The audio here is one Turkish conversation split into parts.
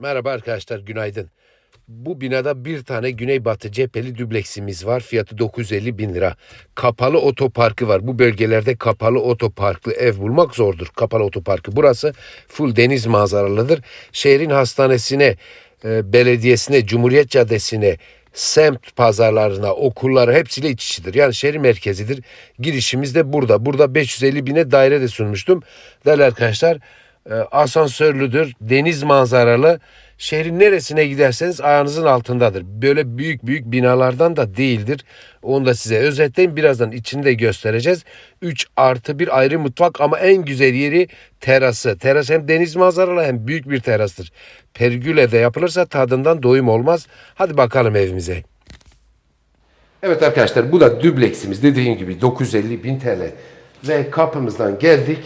Merhaba arkadaşlar, günaydın. Bu binada bir tane güneybatı cepheli dübleksimiz var. Fiyatı 950 bin lira. Kapalı otoparkı var. Bu bölgelerde kapalı otoparklı ev bulmak zordur. Kapalı otoparkı. Burası full deniz manzaralıdır. Şehrin hastanesine, e, belediyesine, Cumhuriyet Caddesi'ne, semt pazarlarına, okullara hepsiyle iç içidir. Yani şehir merkezidir. Girişimiz de burada. Burada 550 bine daire de sunmuştum. Değerli arkadaşlar asansörlüdür, deniz manzaralı. Şehrin neresine giderseniz ayağınızın altındadır. Böyle büyük büyük binalardan da değildir. Onu da size özetleyeyim. Birazdan içini de göstereceğiz. 3 artı bir ayrı mutfak ama en güzel yeri terası. Teras hem deniz manzaralı hem büyük bir terastır. Pergüle de yapılırsa tadından doyum olmaz. Hadi bakalım evimize. Evet arkadaşlar bu da dübleksimiz dediğim gibi 950 bin TL. Ve kapımızdan geldik.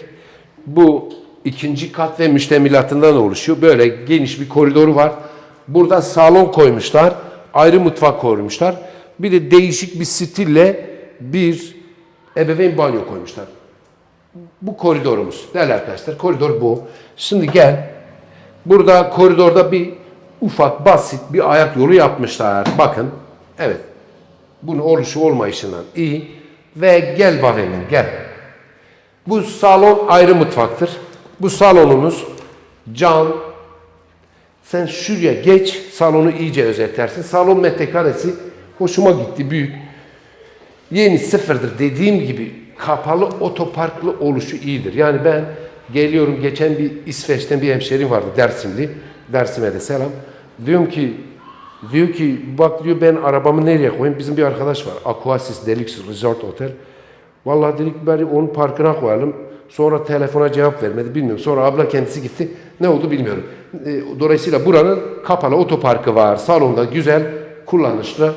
Bu ikinci kat ve müştemilatından oluşuyor. Böyle geniş bir koridoru var. Burada salon koymuşlar. Ayrı mutfak koymuşlar. Bir de değişik bir stille bir ebeveyn banyo koymuşlar. Bu koridorumuz. Değerli arkadaşlar koridor bu. Şimdi gel. Burada koridorda bir ufak basit bir ayak yolu yapmışlar. Bakın. Evet. Bunun oluşu olmayışından iyi. Ve gel bavemin gel. Bu salon ayrı mutfaktır. Bu salonumuz cam. Sen şuraya geç, salonu iyice özetlersin. Salon metrekaresi hoşuma gitti, büyük. Yeni sıfırdır dediğim gibi kapalı otoparklı oluşu iyidir. Yani ben geliyorum geçen bir İsveç'ten bir hemşerim vardı Dersimli. Dersime de selam. Diyorum ki diyor ki bak diyor ben arabamı nereye koyayım? Bizim bir arkadaş var. Aquasis Deluxe Resort Otel. Vallahi dedik bari onun parkına koyalım. Sonra telefona cevap vermedi bilmiyorum. Sonra abla kendisi gitti. Ne oldu bilmiyorum. E, Dolayısıyla buranın kapalı otoparkı var. Salonda güzel, kullanışlı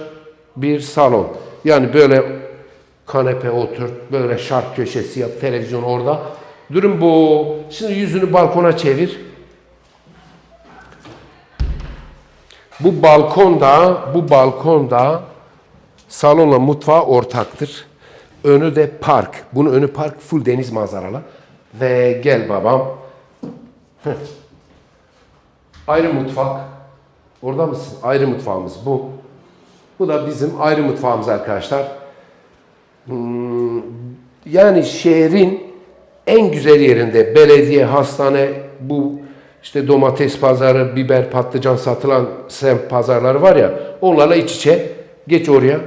bir salon. Yani böyle kanepe otur, böyle şark köşesi yap, televizyon orada. Durum bu. Şimdi yüzünü balkona çevir. Bu balkonda, bu balkonda salonla mutfağı ortaktır. Önü de park. Bunun önü park full deniz manzaralı. Ve gel babam. Ayrı mutfak. Orada mısın? Ayrı mutfağımız bu. Bu da bizim ayrı mutfağımız arkadaşlar. Hmm, yani şehrin en güzel yerinde belediye, hastane, bu işte domates pazarı, biber, patlıcan satılan semt pazarları var ya onlarla iç içe. Geç oraya.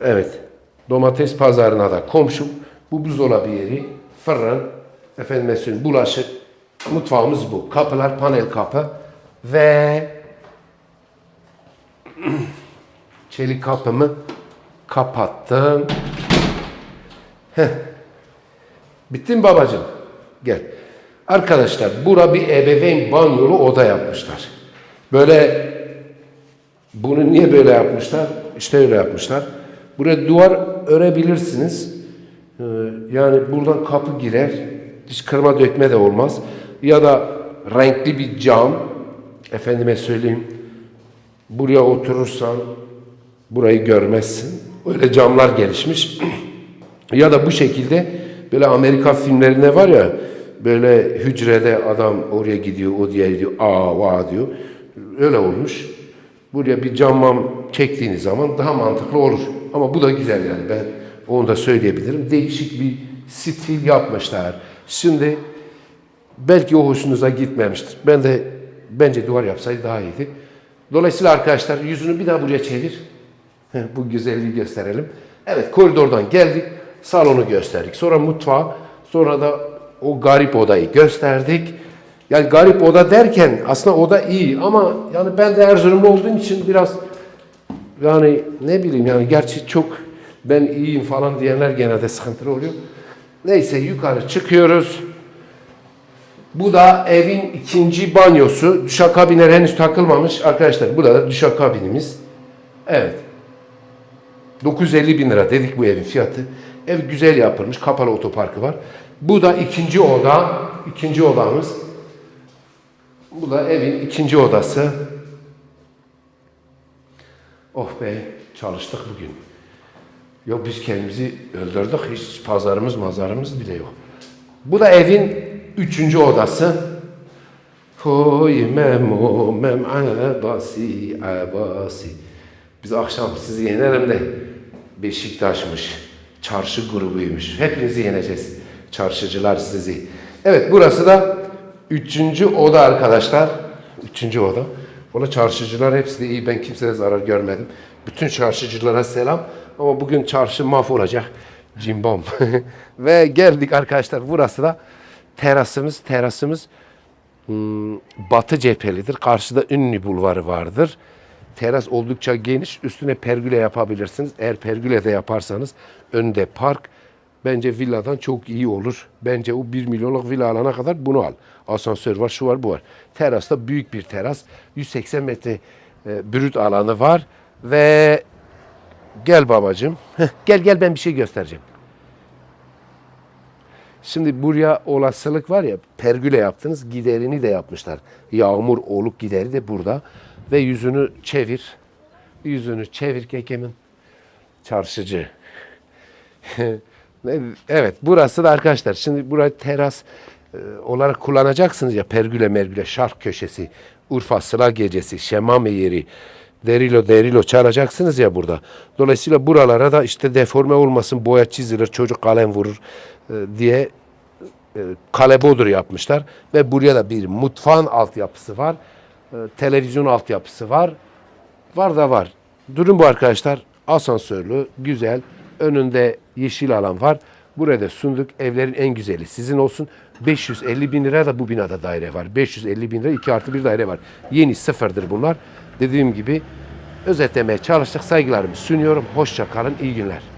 Evet. Domates pazarına da komşum. Bu buzdolabı yeri, fırın, efendime söyleyeyim bulaşık. Mutfağımız bu. Kapılar panel kapı ve çelik kapımı kapattım. Heh. Bitti mi babacığım? Gel. Arkadaşlar bura bir ebeveyn banyolu oda yapmışlar. Böyle bunu niye böyle yapmışlar? İşte öyle yapmışlar. Buraya duvar örebilirsiniz. Ee, yani buradan kapı girer. Hiç kırma dökme de olmaz. Ya da renkli bir cam. Efendime söyleyeyim. Buraya oturursan burayı görmezsin. Öyle camlar gelişmiş. ya da bu şekilde böyle Amerika filmlerinde var ya böyle hücrede adam oraya gidiyor, o diğer gidiyor, aa va diyor. Öyle olmuş. Buraya bir camam çektiğiniz zaman daha mantıklı olur. Ama bu da güzel yani ben onu da söyleyebilirim. Değişik bir stil yapmışlar. Şimdi belki o hoşunuza gitmemiştir. Ben de bence duvar yapsaydı daha iyiydi. Dolayısıyla arkadaşlar yüzünü bir daha buraya çevir. Bu güzelliği gösterelim. Evet koridordan geldik. Salonu gösterdik. Sonra mutfağı. Sonra da o garip odayı gösterdik. Yani garip oda derken aslında oda iyi ama yani ben de Erzurumlu olduğum için biraz yani ne bileyim yani gerçi çok ben iyiyim falan diyenler genelde sıkıntılı oluyor. Neyse yukarı çıkıyoruz. Bu da evin ikinci banyosu. Duşakabinler henüz takılmamış. Arkadaşlar bu da duşakabinimiz. Evet. 950 bin lira dedik bu evin fiyatı. Ev güzel yapılmış. Kapalı otoparkı var. Bu da ikinci oda. ikinci odamız. Bu da evin ikinci odası. Oh be çalıştık bugün. Yok biz kendimizi öldürdük. Hiç pazarımız mazarımız bile yok. Bu da evin üçüncü odası. Koy memo mem abasi abasi. Biz akşam sizi yenerim de Beşiktaş'mış. Çarşı grubuymuş. Hepinizi yeneceğiz. Çarşıcılar sizi. Evet burası da üçüncü oda arkadaşlar. Üçüncü oda. Valla çarşıcılar hepsi de iyi. Ben kimseye zarar görmedim. Bütün çarşıcılara selam. Ama bugün çarşı mahvolacak. Cimbom. Ve geldik arkadaşlar. Burası da terasımız. Terasımız hmm, batı cephelidir. Karşıda Ünlü Bulvarı vardır. Teras oldukça geniş. Üstüne pergüle yapabilirsiniz. Eğer pergüle de yaparsanız önde park. Bence villadan çok iyi olur. Bence o 1 milyonluk villa alana kadar bunu al. Asansör var, şu var, bu var. Terasta büyük bir teras. 180 metre e, brüt alanı var. Ve gel babacığım. Gel gel ben bir şey göstereceğim. Şimdi buraya olasılık var ya pergüle yaptınız giderini de yapmışlar. Yağmur oluk gideri de burada. Ve yüzünü çevir. Yüzünü çevir kekemin. Çarşıcı. evet burası da arkadaşlar şimdi burayı teras e, olarak kullanacaksınız ya pergüle mergüle şark köşesi Urfa Sıla gecesi şemame yeri derilo derilo çalacaksınız ya burada. Dolayısıyla buralara da işte deforme olmasın boya çizilir çocuk kalem vurur e, diye e, kalebodur yapmışlar ve buraya da bir mutfağın altyapısı var. E, televizyon altyapısı var. Var da var. Durum bu arkadaşlar. Asansörlü, güzel. Önünde yeşil alan var. Burada sunduk. Evlerin en güzeli sizin olsun. 550 bin lira da bu binada daire var. 550 bin lira 2 artı bir daire var. Yeni sıfırdır bunlar. Dediğim gibi özetlemeye çalıştık. Saygılarımı sunuyorum. Hoşça kalın. İyi günler.